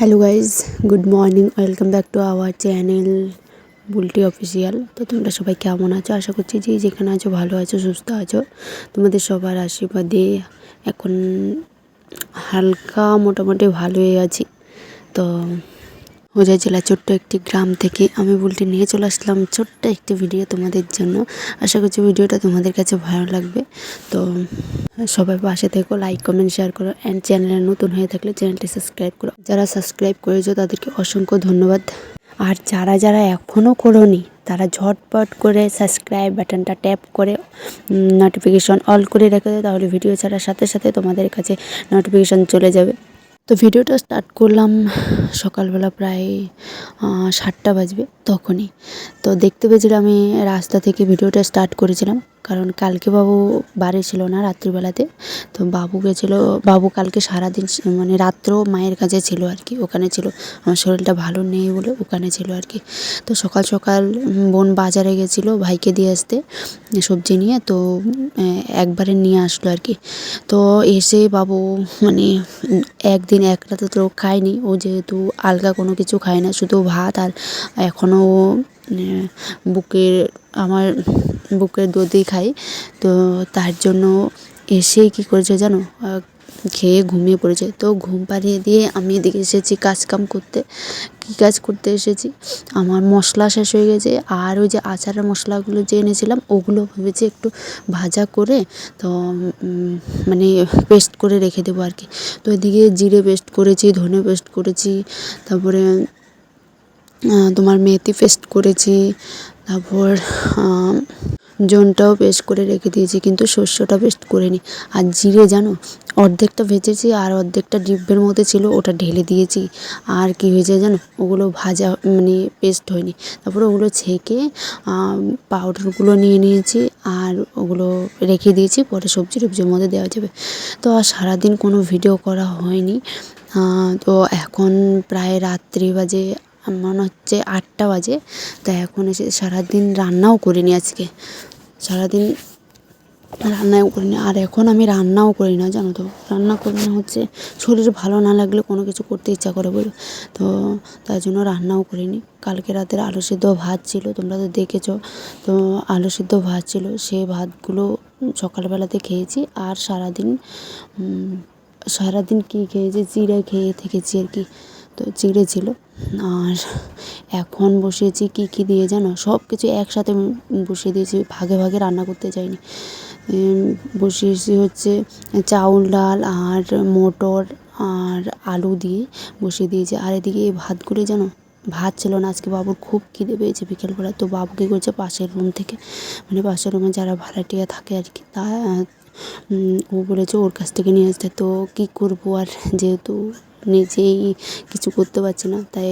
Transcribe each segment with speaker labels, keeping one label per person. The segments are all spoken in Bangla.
Speaker 1: Hello guys good morning welcome back to our channel Bulti official তো তোমরা সবাই কেমন আছো? আশা করছি যে যেখানে আছো, ভালো আছো, সুস্থ আছো। তোমাদের সবার আশীর্বাদে এখন হালকা মোটামুটি ভালোই আছি। তো হোজা জেলা ছোট্ট একটি গ্রাম থেকে আমি বুলটি নিয়ে চলে আসলাম ছোট্ট একটি ভিডিও তোমাদের জন্য। আশা করছি ভিডিওটা তোমাদের কাছে ভালো লাগবে। তো, সবাই পাশে থেকো লাইক কমেন্ট শেয়ার করো অ্যান্ড চ্যানেলে নতুন হয়ে থাকলে চ্যানেলটি সাবস্ক্রাইব করো। যারা সাবস্ক্রাইব করেছ তাদেরকে অসংখ্য ধন্যবাদ। আর যারা যারা এখনও করোনি, তারা ঝটপট করে সাবস্ক্রাইব বাটনটা ট্যাপ করে নোটিফিকেশন অল করে রেখে দেয় তাহলে ভিডিও ছাড়ার সাথে সাথে তোমাদের কাছে নোটিফিকেশন চলে যাবে। তো ভিডিওটা স্টার্ট করলাম সকালবেলা প্রায় সাতটা বাজবে তখনই। তো দেখতে পেয়েছিলাম আমি রাস্তা থেকে ভিডিওটা স্টার্ট করেছিলাম। কারণ কালকে বাবু বাড়ি ছিল না রাত্রিবেলাতে, তো বাবু গেছিল, বাবু কালকে সারাদিন মানে রাত্রেও মায়ের কাছে ছিল আর কি, ওখানে ছিল। আমার শরীরটা ভালো নেই বলে ওখানে ছিল আর কি। তো সকাল সকাল বোন বাজারে গেছিল ভাইকে দিয়ে আসতে, সবজি নিয়ে, তো একবারে নিয়ে আসলো আর কি। তো এসে বাবু মানে একদিন এক রাতে তো খায়নি, ও যেহেতু আলগা কোনো কিছু খায় না, শুধু ভাত আর এখনও বুকের আমার বুকের দুধই খাই। তো তার জন্য এসেই কী করেছে জানো? খেয়ে ঘুমিয়ে পড়েছে। তো ঘুম পাড়িয়ে দিয়ে আমি এদিকে এসেছি কাজ কাম করতে। কী কাজ করতে এসেছি? আমার মশলা শেষ হয়ে গেছে। আর ওই যে আচারের মশলাগুলো যে এনেছিলাম, ওগুলো ভেবেছি একটু ভাজা করে, তো মানে পেস্ট করে রেখে দেবো আর কি। তো এদিকে জিরে পেস্ট করেছি, ধনে পেস্ট করেছি, তারপরে তোমার মেথি পেস্ট করেছি তারপর জনটাও পেস্ট করে রেখে দিয়েছি, কিন্তু শস্যটা পেস্ট করিনি। আর জিরে জানো, অর্ধেকটা ভেজেছি আর অর্ধেকটা ডিব্বের মধ্যে ছিল, ওটা ঢেলে দিয়েছি। আর কি হয়েছে জানো, ওগুলো ভাজা মানে পেস্ট হয়নি। তারপরে ওগুলো ছেঁকে পাউডারগুলো নিয়ে নিয়েছি আর ওগুলো রেখে দিয়েছি, পরে সবজি টবজির মধ্যে দেওয়া যাবে। তো আর সারাদিন কোনো ভিডিও করা হয়নি। তো এখন প্রায় রাত্রি বাজে মনে হচ্ছে আটটা বাজে তা এখন এসে সারাদিন রান্নাও করিনি আজকে। সারাদিন রান্নাও করিনি, আর এখন আমি রান্নাও করি না, জানো তো। রান্না করি না হচ্ছে শরীর ভালো না লাগলে কোনো কিছু করতে ইচ্ছা করে বলো তো তাই জন্য রান্নাও করিনি। কালকে রাতের আলু সিদ্ধ ভাত ছিল, তোমরা তো দেখেছ। তো আলু সিদ্ধ ভাত ছিল সেই ভাতগুলো সকালবেলাতে খেয়েছি, আর সারাদিন সারাদিন কী খেয়েছি? চিড়ে খেয়ে থেকেছি আর কি। তো চিড়ে ছিল। আর এখন বসিয়েছি কী কী দিয়ে জানো? সব কিছু একসাথে বসিয়ে দিয়েছি, ভাগে ভাগে রান্না করতে চাইনি বসিয়েছি হচ্ছে চাউল, ডাল আর মটর আর আলু দিয়ে বসিয়ে দিয়েছি। আর এদিকে এই ভাতগুলো জানো? ভাত ছিল না, আজকে বাবুর খুব খিদে পেয়েছে বিকেলবেলা। তো বাবু কী করছে? পাশের রুম থেকে মানে পাশের রুমে যারা ভাড়াটিয়া থাকে আর কি, তা ও বলেছে ওর কাছ থেকে নিয়ে আসতে। তো কী করব? আর যেহেতু নিজেই কিছু করতে পারছি না, তাই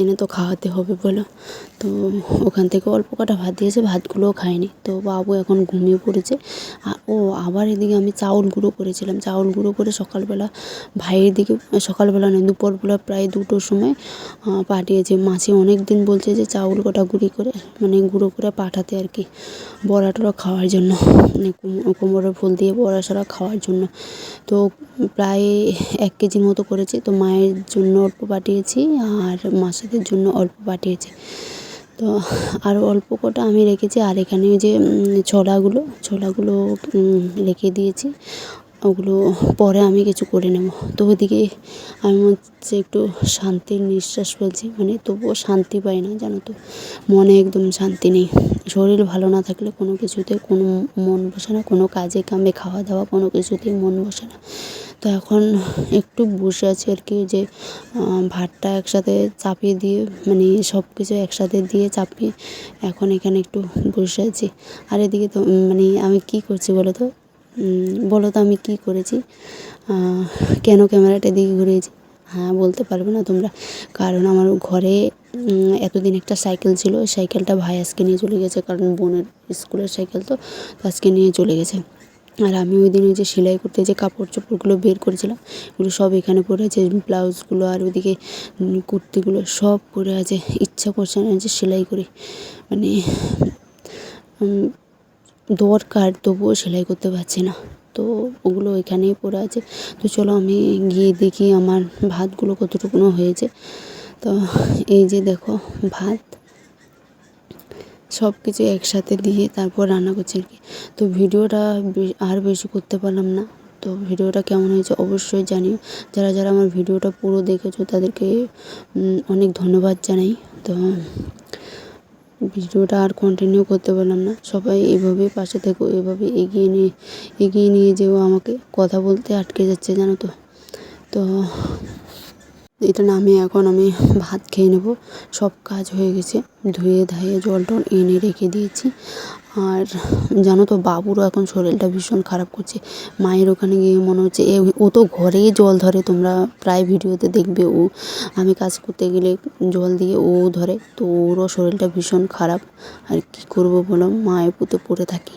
Speaker 1: এনে তো খাওয়াতে হবে বলো। তো ওখান থেকে অল্প কটা ভাত দিয়েছে, ভাতগুলোও খায়নি তো বাবু এখন ঘুমিয়ে পড়েছে। ও, আবার এদিকে আমি চাউল গুঁড়ো করেছিলাম। চাউল গুঁড়ো করে সকালবেলা ভাইয়ের দিকে, সকালবেলা নয়, দুপুরবেলা প্রায় দুটোর সময় পাঠিয়েছে। মাসি অনেক দিন বলছে যে চাউল কটা গুঁড়ি করে মানে গুঁড়ো করে পাঠাতে আর কি, বড়া টড়া খাওয়ার জন্য মানে কুম- কোমরের ফুল দিয়ে বড়া সড়া খাওয়ার জন্য। তো প্রায় এক কেজির মতো করেছি। তো মায়ের জন্য অল্প পাঠিয়েছি আর মাসিদের জন্য অল্প পাঠিয়েছি। তো আরও অল্প কটা আমি রেখেছি, আর এখানে যে ছোলাগুলো ছোলাগুলো রেখে দিয়েছি। ওগুলো পরে আমি কিছু করে নেব। তো ওইদিকে আমি হচ্ছে একটু শান্তির নিঃশ্বাস ফেলছি মানে তবুও শান্তি পাই না, জানো তো। মনে একদম শান্তি নেই। শরীর ভালো না থাকলে কোনো কিছুতে কোনো মন বসে না, কোনো কাজে কামে খাওয়া দাওয়া কোনো কিছুতেই মন বসে না। তো এখন একটু বসে আছি আর কি যে ভাতটা একসাথে চাপিয়ে দিয়ে মানে সব কিছু একসাথে দিয়ে চাপিয়ে এখন এখানে একটু বসে আছি। আর এদিকে তো মানে আমি কি করছি বলো তো? বলো তো আমি কি করেছি? কেন ক্যামেরাটা দিকে ঘুরিয়েছি হ্যাঁ বলতে পারবে না তোমরা। কারণ আমার ঘরে এতদিন একটা সাইকেল ছিল সাইকেলটা ভাই আজকে নিয়ে চলে গেছে, কারণ বোনের স্কুলের সাইকেল তো আজকে নিয়ে চলে গেছে। আর আমি ওই দিন ওই যে সেলাই করতে যে কাপড় চোপড়গুলো বের করেছিলাম ওগুলো সব এখানে পড়ে আছে, ব্লাউজগুলো আর ওইদিকে কুর্তিগুলো সব পড়ে আছে। ইচ্ছা করছে না যে সেলাই করি। মানে দরকার তবুও সেলাই করতে পারছি না। তো ওগুলো ওইখানেই পড়ে আছে। তো চলো আমি গিয়ে দেখি আমার ভাতগুলো কতটুকুনো হয়েছে। তো এই যে দেখো ভাত। সব কিছু একসাথে দিয়ে তারপর রান্না করছি আর কি। তো ভিডিওটা আর বেশি করতে পারলাম না। তো ভিডিওটা কেমন হয়েছে অবশ্যই জানিও। যারা যারা আমার ভিডিওটা পুরো দেখেছ তাদেরকে অনেক ধন্যবাদ জানাই। তো ভিডিওটা আর কন্টিনিউ করতে পারলাম না। সবাই এভাবেই পাশে থেকো, এভাবে এগিয়ে নিয়ে এগিয়ে নিয়ে যেও আমাকে। কথা বলতে আটকে যাচ্ছে জানো তো। তো এটা নামিয়ে এখন আমি ভাত খেয়ে নেব। সব কাজ হয়ে গেছে। ধুয়ে ধায়ে জল টল এনে রেখে দিয়েছি। আর জানো তো, বাবুরও এখন শরীরটা ভীষণ খারাপ করছে। মায়ের ওখানে গিয়ে মনে হচ্ছে, এ ও তো ঘরেই জল ধরে, তোমরা প্রায় ভিডিওতে দেখবে ও। আমি কাজ করতে গেলে জল দিয়ে ও ধরে, তো ওরও শরীরটা ভীষণ খারাপ। আর কি করব বলো মায়ের পুঁতে পড়ে থাকি।